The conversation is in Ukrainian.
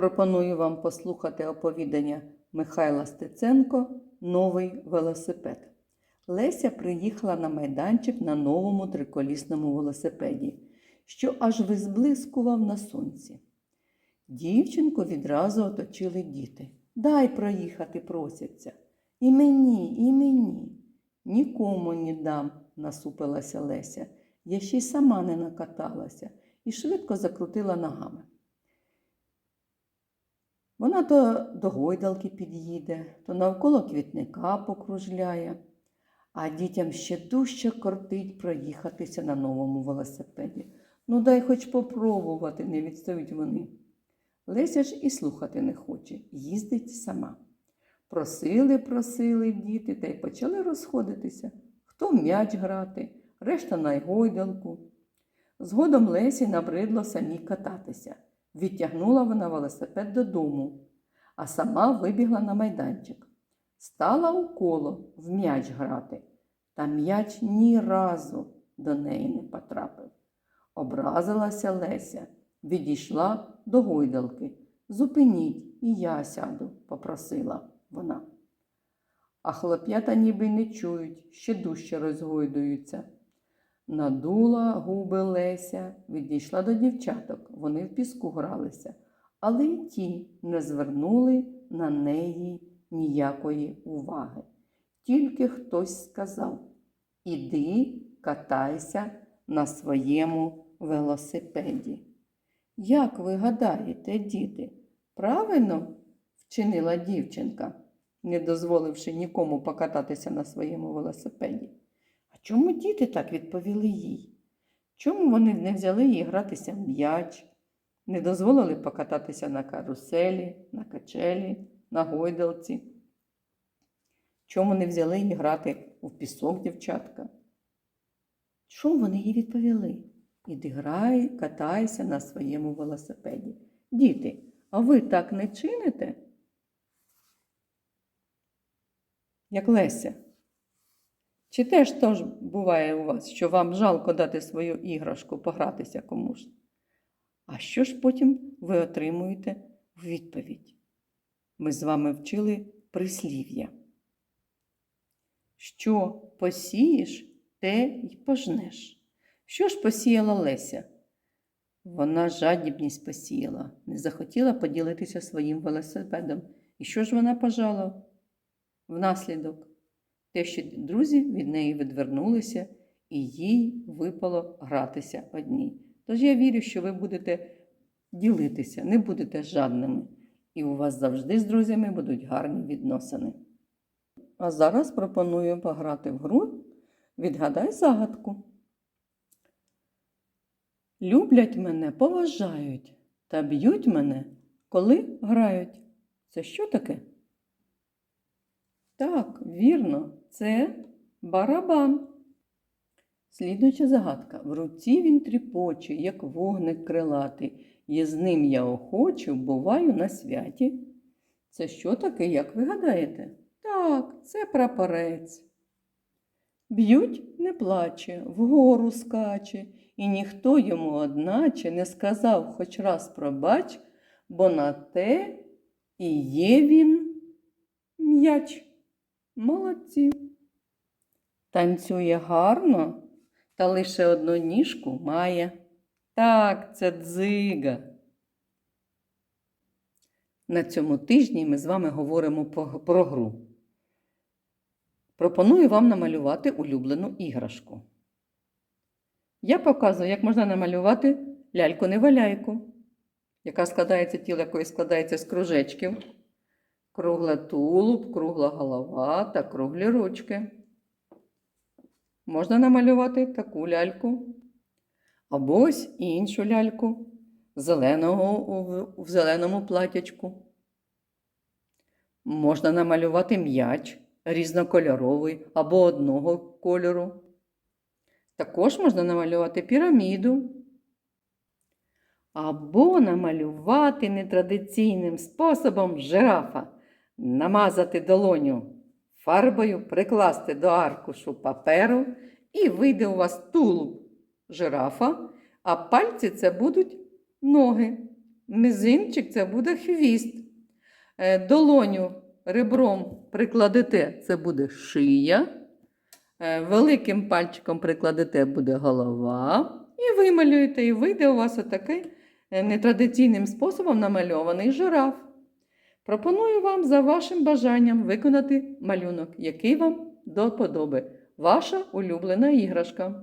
Пропоную вам послухати оповідання Михайла Стеценко Новий велосипед. Леся приїхала на майданчик на новому триколісному велосипеді, що аж визблискував на сонці. Дівчинку відразу оточили діти. Дай проїхати, просяться. І мені, і мені. Нікому не дам, насупилася Леся. Я ще й сама не накаталася і швидко закрутила ногами. Вона то до гойдалки під'їде, то навколо квітника покружляє, а дітям ще дужче кортить проїхатися на новому велосипеді. Ну, дай хоч попробувати, не відстають вони. Леся ж і слухати не хоче, їздить сама. Просили, просили діти та й почали розходитися. Хто в м'яч грати, решта на гойдалку. Згодом Лесі набридло самій кататися. Відтягнула вона велосипед додому, а сама вибігла на майданчик. Стала у коло в м'яч грати, та м'яч ні разу до неї не потрапив. Образилася Леся, відійшла до гойдалки. Зупиніть, і я сяду, попросила вона. А хлоп'ята ніби й не чують, ще дужче розгойдуються. Надула губи Леся, відійшла до дівчаток, вони в піску гралися, але й ті не звернули на неї ніякої уваги. Тільки хтось сказав Іди катайся на своєму велосипеді. Як ви гадаєте, діти, правильно вчинила дівчинка, не дозволивши нікому покататися на своєму велосипеді? Чому діти так відповіли їй? Чому вони не взяли їй гратися в м'яч, не дозволили покататися на каруселі, на качелі, на гойдалці? Чому не взяли її грати у пісок, дівчатка? Чому вони їй відповіли? Іди грай, катайся на своєму велосипеді. Діти, а ви так не чините? Як Леся? Чи теж тож буває у вас, що вам жалко дати свою іграшку погратися комусь? А що ж потім ви отримуєте в відповідь? Ми з вами вчили прислів'я. Що посієш, те й пожнеш. Що ж посіяла Леся? Вона жадібність посіяла, не захотіла поділитися своїм велосипедом. І що ж вона пожала? Внаслідок те, що друзі від неї відвернулися, і їй випало гратися одній. Тож я вірю, що ви будете ділитися, не будете жадними, і у вас завжди з друзями будуть гарні відносини. А зараз пропоную пограти в гру Відгадай загадку. Люблять мене, поважають та б'ють мене, коли грають. Це що таке? Так, вірно, це барабан. Слідуюча загадка. В руці він тріпоче, як вогник крилатий, і з ним я охочу, буваю на святі. Це що таке, як ви гадаєте? Так, це прапорець. Б'ють не плаче, вгору скаче, і ніхто йому, одначе, не сказав хоч раз пробач, бо на те і є він м'яч. Молодці. Танцює гарно, та лише одну ніжку має. Так, це дзига. На цьому тижні ми з вами говоримо про гру. Пропоную вам намалювати улюблену іграшку. Я показую, як можна намалювати ляльку-неваляйку, яка складається, тіло якої складається з кружечків. Кругла тулуб, кругла голова та круглі ручки. Можна намалювати таку ляльку. Або ось іншу ляльку зеленого в зеленому платячку. Можна намалювати м'яч різнокольоровий або одного кольору. Також можна намалювати піраміду. Або намалювати нетрадиційним способом жирафа, намазати долоню фарбою, прикласти до аркушу паперу, і вийде у вас тулуб жирафа, а пальці це будуть ноги мізинчик це буде хвіст. Е, Долоню ребром прикладете, це буде шия. Е, Великим пальчиком прикладете буде голова. І вималюєте, і вийде у вас отакий е, нетрадиційним способом намальований жираф. Пропоную вам за вашим бажанням виконати малюнок, який вам до подоби. Ваша улюблена іграшка.